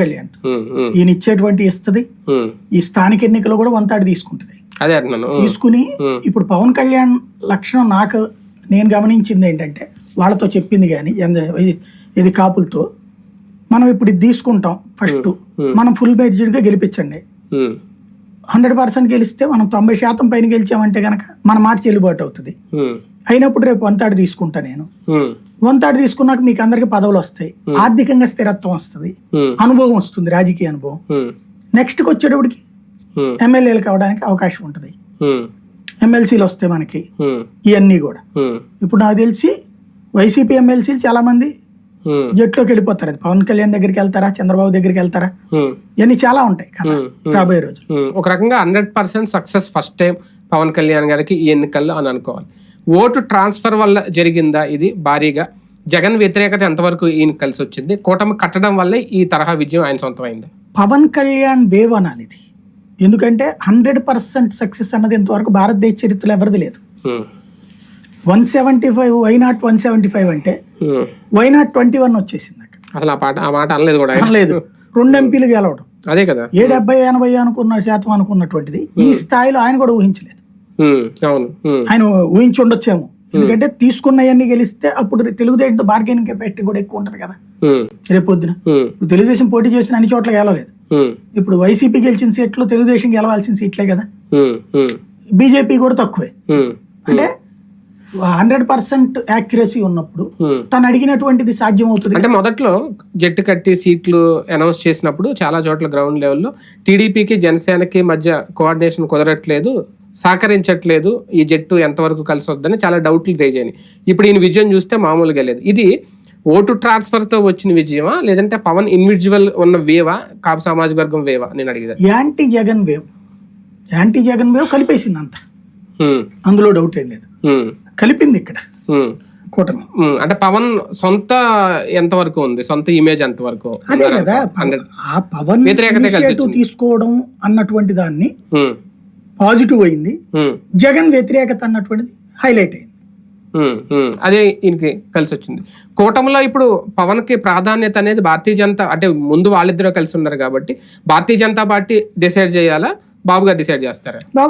కళ్యాణ్. ఈయన ఇచ్చేటువంటి ఇస్తుంది. ఈ స్థానిక ఎన్నికలు కూడా వంతాడు తీసుకుంటుంది. అదే తీసుకుని ఇప్పుడు పవన్ కళ్యాణ్ లక్షణం నాకు నేను గమనించింది ఏంటంటే వాళ్ళతో చెప్పింది కానీ ఇది కాపులతో మనం ఇప్పుడు ఇది తీసుకుంటాం ఫస్ట్. మనం ఫుల్గా గెలిపించండి. హండ్రెడ్ పర్సెంట్ గెలిస్తే మనం తొంభై శాతం పైన గెలిచామంటే కనుక మన మాట చెల్లుబాటు అవుతుంది. అయినప్పుడు రేపు వంతాడు తీసుకుంటా నేను. ఉమ్, వంతాడు తీసుకున్నాక మీకు అందరికి పదవులు వస్తాయి. ఆర్థికంగా స్థిరత్వం వస్తుంది. అనుభవం వస్తుంది రాజకీయ అనుభవం. ఉమ్, నెక్స్ట్కి వచ్చేటప్పటికి ఎమ్మెల్యేలు కావడానికి అవకాశం ఉంటుంది. ఎమ్మెల్సీలు వస్తాయి మనకి ఇవన్నీ కూడా. ఇప్పుడు నాకు తెలిసి వైసీపీ ఎమ్మెల్సీలు చాలా మంది జట్లోకి వెళ్ళిపోతారు. అది పవన్ కళ్యాణ్ దగ్గరికి వెళ్తారా? చంద్రబాబు దగ్గరికి వెళ్తారా? ఇవన్నీ చాలా ఉంటాయి కదా రాబోయే రోజు. ఒక రకంగా hundred percent success first time Pawan Kalyan గారికి ఈ ఎన్నికల్లో అని అనుకోవాలి. ఓటు ట్రాన్స్ఫర్ వల్ల జరిగిందా ఇది భారీగా? జగన్ వ్యతిరేకత ఎంతవరకు ఈయన కలిసి వచ్చింది? కూటమి కట్టడం వల్లే ఈ తరహా విజయం ఆయన సొంతమైంది. పవన్ కళ్యాణ్ వేవ్ అనాలి ఇది ఎందుకంటే హండ్రెడ్ పర్సెంట్ సక్సెస్ అన్నది ఇంతవరకు భారతదేశ చరిత్రలో ఎవరిది లేదు. One seventy five why not one seventy five అంటే. వై నాట్ ట్వంటీ వన్ వచ్చేసింది అసలు ఆ పాట ఆ మాట అనలేదు కూడా ఆయన. లేదు రెండు ఎంపీలు గెలవడం. అదే కదా. ఏ డెబ్బై ఎనభై అనుకున్న శాతం అనుకున్నటువంటిది. ఈ స్థాయిలో ఆయన కూడా ఊహించలేదు. ఆయన ఊహించి ఉండొచ్చేమో ఎందుకంటే తీసుకున్నవన్నీ గెలిస్తే అప్పుడు తెలుగుదేశం బార్గెనింగ్ కెపాసిటీ కూడా ఎక్కువ ఉంటది కదా. రేపు పొద్దున. తెలుగుదేశం పోటీ చేసిన అన్ని చోట్ల గెలవలేదు. ఇప్పుడు వైసీపీ గెలిచిన సీట్లు తెలుగుదేశం గెలవాల్సిన సీట్లే కదా. బీజేపీ కూడా తక్కువే. అంటే హండ్రెడ్ పర్సెంట్ యాక్యురసీ ఉన్నప్పుడు. తను అడిగినటువంటిది సాధ్యం అవుతుంది అంటే మొదట్లో జట్టు కట్టి సీట్లు అనౌన్స్ చేసినప్పుడు చాలా చోట్ల గ్రౌండ్ లెవెల్లో టీడీపీకి జనసేనకి మధ్య కోఆర్డినేషన్ కుదరట్లేదు. సహకరించట్లేదు. ఈ జట్టు ఎంతవరకు కలిసి వద్దని చాలా డౌట్లు రేజ్ అయినాయి. ఇప్పుడు ఈయన విజయం చూస్తే మామూలుగా లేదు. ఇది ఓటు ట్రాన్స్ఫర్తో వచ్చిన విజయమా? లేదంటే పవన్ ఇండివిజువల్ ఉన్న వేవా? కాపు సామాజిక వర్గం వేవా? నేను అడిగేది. Anti Jagan wave. Anti Jagan wave కలిపేసింది అంత. అందులో డౌట్ ఏం లేదు. కలిపింది ఇక్కడ. కూటమి. అంటే పవన్ సొంత ఎంతవరకు ఉంది? సొంత ఇమేజ్ ఎంతవరకు? అదే కదా. ఆ పవన్ వ్యతిరేకతే తీసుకోవడం అన్నటువంటి దాన్ని పాజిటివ్ అయింది. జగన్ వ్యతిరేకత అన్నటువంటిది హైలైట్ అయింది. అదే ఈయనకి కలిసి వచ్చింది. కూటమిలో ఇప్పుడు పవన్కి ప్రాధాన్యత అనేది భారతీయ జనతా అంటే ముందు వాళ్ళిద్దరూ కలిసి ఉన్నారు కాబట్టి భారతీయ జనతా పార్టీ డిసైడ్ చేయాలా? బాబు గారు డిసైడ్ చేస్తారా?